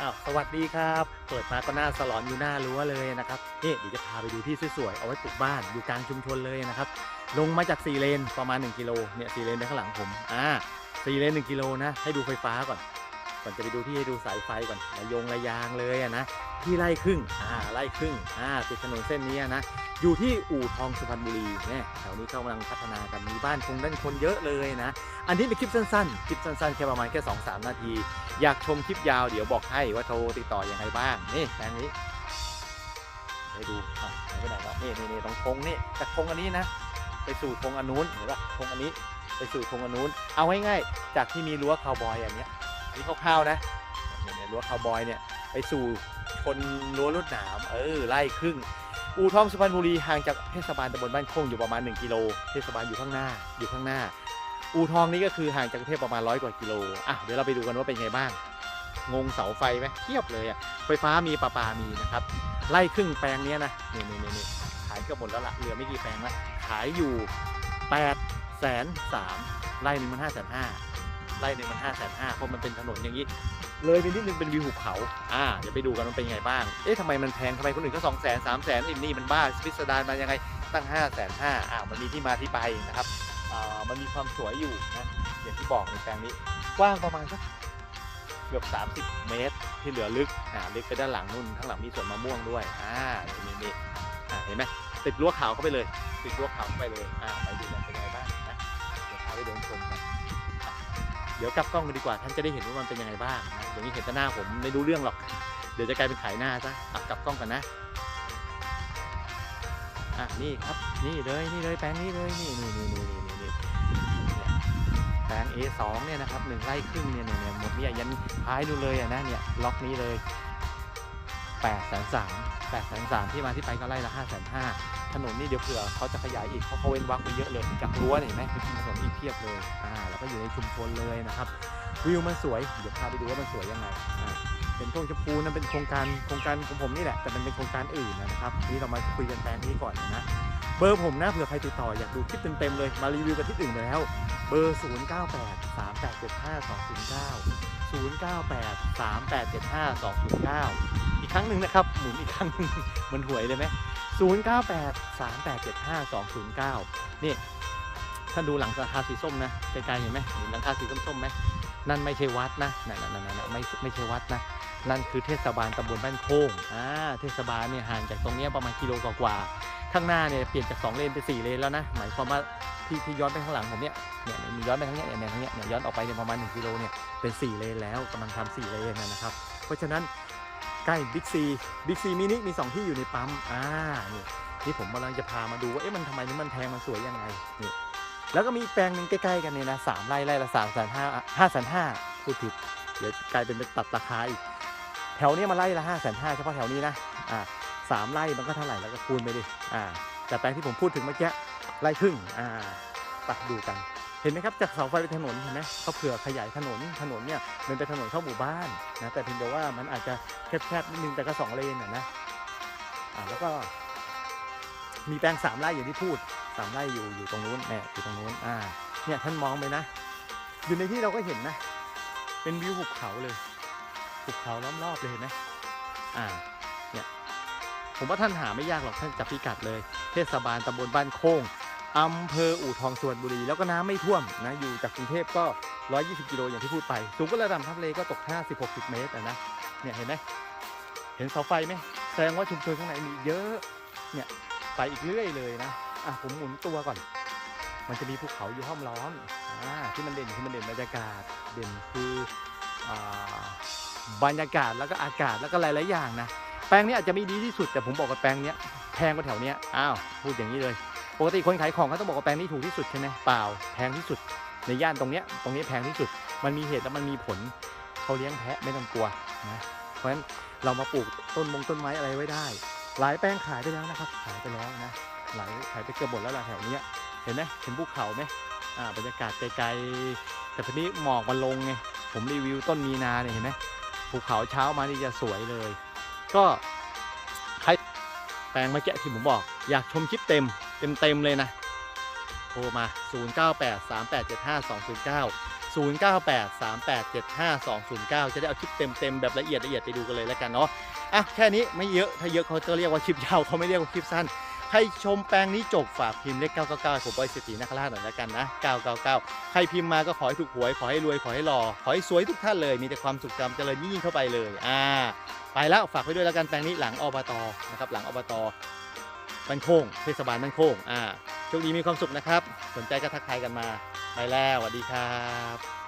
อ้าวสวัสดีครับ เปิดมาก็หน้าสลอนอยู่หน้ารั้วเลยนะครับนี่เดี๋ยวจะพาไปดูที่สวยๆเอาไว้ปลูกบ้านอยู่กลางชุมชนเลยนะครับลงมาจากสี่เลนประมาณ 1กิโลเนี่ยสี่เลนด้านข้างหลังผมอ่าสี่เลน1กิโลนะให้ดูไฟฟ้าก่อน ก่อนจะไปดูที่ให้ดูสายไฟก่อนระยงระยางเลยอะนะที่ไล่ครึ่งอ่าไล่ครึ่งอ่าติดถนนเส้นนี้นะอยู่ที่อู่ทองสุพรรณบุรีเนี่ยแถวนี้เขากำลังพัฒนากันมีบ้านคงด้านคนเยอะเลยนะ อันนี้เป็นคลิปสั้นๆ คลิปสั้นๆ แค่ประมาณแค่2-3นาที อยากชมคลิปยาวเดี๋ยวบอกให้ว่าโทรติดต่อยังไงบ้าง นี่แปลงนี้ไปดูอะไปไหนแล้วนี่นี่นี่ตรงธงนี่จากธงอันนี้นะ ไปสู่ธงอันนู้นเห็นปะธงอันนี้ไปสู่ธงอันนู้น เอาง่ายๆจากที่มีรั้วคาวบอยอันเนี้ย อันนี้คร่าวๆนะเนี่ยเนี่ยรั้วคาวบอยเนี่ยไปสู่ชนรั้วรวดหนามเออไล่ครึ่ง อู่ทองสุพรรณบุรีห่างจากเทศบาลตำบลบ้านโค้งอยู่ประมาณ 1 กิโล เทศบาลอยู่ข้างหน้าอยู่ข้างหน้า อู่ทองนี่ก็คือห่างจากกรุงเทพประมาณร้อยกว่ากิโลอะเดี๋ยวเราไปดูกันว่าเป็นไงบ้าง งงเสาไฟไหมเทียบเลยอะไฟฟ้ามีประปามีนะครับไล่ครึ่งแปลงเนี้ยนะนี่นี่นี่นี่ขายเกือบหมดแล้วละเหลือไม่กี่แปลงละขายอยู่8ปดแสนสามไล่หนึ่งมันห้าแสนห้า ไล่หนึ่งมันห้าแสนห้าเพราะมันเป็นถนนอย่างนี้ เลยไปนิดนึงเป็นวิวหุบเขา อ่าเดี๋ยวไปดูกันว่าเป็นไงบ้าง เอ๊ะทำไมมันแพงทำไมคนอื่นก็สองแสนสามแสนอินนี่มันบ้าพิสดารมายังไงตั้งห้าแสนห้าอ่ามันมีที่มาที่ไปนะครับอ่ามันมีความสวยอยู่นะอย่างที่บอกในแปลงนี้กว้างประมาณสักเกือบ 30 เมตร ที่เหลือลึกอ่าลึกไปด้านหลังนู่นข้างหลังมีสวนมะม่วงด้วยอ่านี่นี่นี่อ่าเห็นไหมติดรั้วขาวเข้าไปเลย ติดรั้วขาวเข้าไปเลยอ่าไปดูกันเป็นไงบ้างนะเดี๋ยวพาไปเดินชมกันอะ เดี๋ยวกลับกล้องกันดีกว่าท่านจะได้เห็นว่ามันเป็นยังไงบ้างนะเดี๋ยวนี้เห็นแต่หน้าผมไม่รู้เรื่องหรอก เดี๋ยวจะกลายเป็นขายหน้าซะอะกลับกล้องกันนะอะนี่ครับนี่เลยนี่เลยแปลงนี้เลยนี่นี่นี่นี่นี่นี่นี่เนี่ยแปลง A2 เนี่ยนะครับหนึ่งไร่ครึ่งเนี่ยเนี่ยเนี่ยหมดเนี่ยยันท้ายดูเลยอะนะเนี่ยล็อกนี้เลย 8ปดแสนสามแปดแสนสามที่มาที่ไปก็ไร่ละห้าแสนห้าถนนนี่เดี๋ยวเผื่อเขาจะขยายอีกเพราะเขาเว้นวักไปเยอะเลยจากรั้วเห็นไหมเป็นถนนอีกเพียบเลยอ่าแล้วก็อยู่ในชุมชนเลยนะครับ วิวมันสวย เดี๋ยวพาไปดูว่ามันสวยยังไงอ่าเป็นพวงชมพูนั่นเป็นโครงการโครงการของผมนี่แหละแต่มันเป็นโครงการอื่นนะครับนี่เรามาคุยกันแปลงนี้ก่อนนะเบอร์ผมนะเผื่อใครติดต่ออยากดูคลิปเต็มๆเลยมารีวิวกันที่อื่นแล้ว เบอร์ 0 9 8 3 ครั้งหนึ่งนะครับ หมุนอีกครั้งหนึ่งเหมันหวยเลยไหม0 9 8 3 8 7 5 2 0 9นี่ถ้าดูหลังคาสีส้มนะไกลๆเห็นไหมเห็นหลังคาสีส้มๆไหมนั่นไม่ใช่วัดนะนั่นนั่นนั่นไม่ไม่ใช่วัดนะนั่นคือเทศบาลตำบลบ้านโค้งอ่าเทศบาลเนี่ยห่างจากตรงนี้ประมาณกิโลกว่าข้างหน้าเนี่ยเปลี่ยนจาก2เลนเป็น4เลนแล้วนะหมายความว่าที่ที่ย้อนไปข้างหลังผมเนี่ยเนี่ยมีย้อนไปทางเนี้ยเนี่ยทางเนี้ยเนี่ยย้อนออกไปเนี่ยประมาณ1กิโลเนี่ยเป็น 4 เลนแล้วกำลังทำ4เลนนะครับ เพราะฉะนั้น ใกล้บิ๊กซีบิ๊กซีมินิมี 2 ที่อยู่ในปั๊มอ่านี่ที่ผมกำลังจะพามาดูว่าเอ๊ะมันทำไมนี่มันแพงมันสวยยังไงนี่แล้วก็มีแปลงหนึ่งใกล้ๆกันเนี่ยนะสามไร่ไร่ละสามแสนห้าห้าแสนห้าพูดผิดเดี๋ยวกลายเป็นไปตัดราคาอีกแถวนี้มาไล่ละห้าแสนห้าเฉพาะแถวนี้นะอ่าสามไร่มันก็เท่าไหร่แล้วก็คูณไปดิอ่าแต่แปลงที่ผมพูดถึงเมื่อกี้ไร่ครึ่งอ่าตัดดูกัน เห็นไหมครับจากเสาไฟไปถนนเห็นไหมเขาเผื่อขยายถนนถนนเนี่ยมันเป็นถนนเข้าหมู่บ้านนะแต่เพียงแต่ว่ามันอาจจะแคบๆนิดนึงแต่ก็สองเลนอะนะอ่าแล้วก็มีแปลงสามไร่อย่างที่พูดสามไร่อยู่อยู่ตรงนู้นเนี่ยอยู่ตรงนู้นอ่าเนี่ยท่านมองไปนะ อยู่ในที่เราก็เห็นนะ เป็นวิวหุบเขาเลยหุบเขาล้อมรอบเลยเห็นไหมอ่าเนี่ยผมว่าท่านหาไม่ยากหรอกท่านจับพิกัดเลย เทศบาลตำบลบ้านโค้ง อำเภออู่ทองสวนบุรี แล้วก็น้ำไม่ท่วมนะอยู่จากกรุงเทพก็ 120 กิโลอย่างที่พูดไป สูงก็ระดับทะเลก็ตก 50-60 เมตรนะเนี่ยเห็นไหมเห็นเสาไฟไหมแสดงว่าชุมชนข้างในมีเยอะเนี่ยไปอีกเรื่อยเลยนะอะผมหมุนตัวก่อน มันจะมีภูเขาอยู่ห้อมล้อมอ่าที่มันเด่นคือมันเด่นบรรยากาศเด่นคืออ่าบรรยากาศแล้วก็อากาศแล้วก็หลายๆอย่างนะแปลงนี้อาจจะไม่ดีที่สุดแต่ผมบอกว่าแปลงเนี้ย พงกว่าแถวเนี้ยอ้าวพูดอย่างนี้เลยปกติคนขายของเขาต้องบอกว่าแปลงนี้ถูกที่สุดใช่ไหมเปล่าแพงที่สุด ในย่านตรงเนี้ยตรงนี้แพงที่สุด มันมีเหตุและมันมีผลเขาเลี้ยงแพะไม่ต้องกลัวนะเพราะฉะนั้นเรามาปลูกต้นมงต้นไม้อะไรไว้ได้ หลายแปลงขายไปแล้วนะครับขายไปแล้วนะหลายขายไปเกือบหมดแล้วล่ะแถวเนี้ยเห็นไหมเห็นภูเขาไหมอ่าบรรยากาศไกลๆแต่ทีนี้หมอกมันลงไงผมรีวิวต้นมีนาเนี่ยเห็นไหมภูเขาเช้ามานี่จะสวยเลย ก็ใคร แปลงเมื่อกี้ที่ผมบอก อยากชมคลิปเต็มเต็มเต็มๆเลยนะโทรมา 0 9 8 3 8 7 5 2 0 9 0983875209 จะได้เอาคลิปเต็มๆแบบละเอียดละเอียดไปดูกันเลยแล้วกันเนาะอะแค่นี้ไม่เยอะถ้าเยอะเขาจะเรียกว่าคลิปยาวเขาไม่เรียกว่าคลิปสั้น ใครชมแปลงนี้จบฝากพิมพ์เลข 999ผมบอยเศรษฐีนาคราชหน่อยแล้วกันนะ 999 ใครพิมพ์มาก็ขอให้ถูกหวย ขอให้รวย ขอให้หล่อ ขอให้สวยทุกท่านเลย มีแต่ความสุขจำเจริญยิ่งเข้าไปเลย อ่า ไปแล้วฝากไว้ด้วยแล้วกันแปลงนี้หลังอบตนะครับ หลังอบตบ้านโค้งเทศบาลบ้านโค้งอ่าโชคดีมีความสุขนะครับ สนใจก็ทักทายกันมา ไปแล้วสวัสดีครับ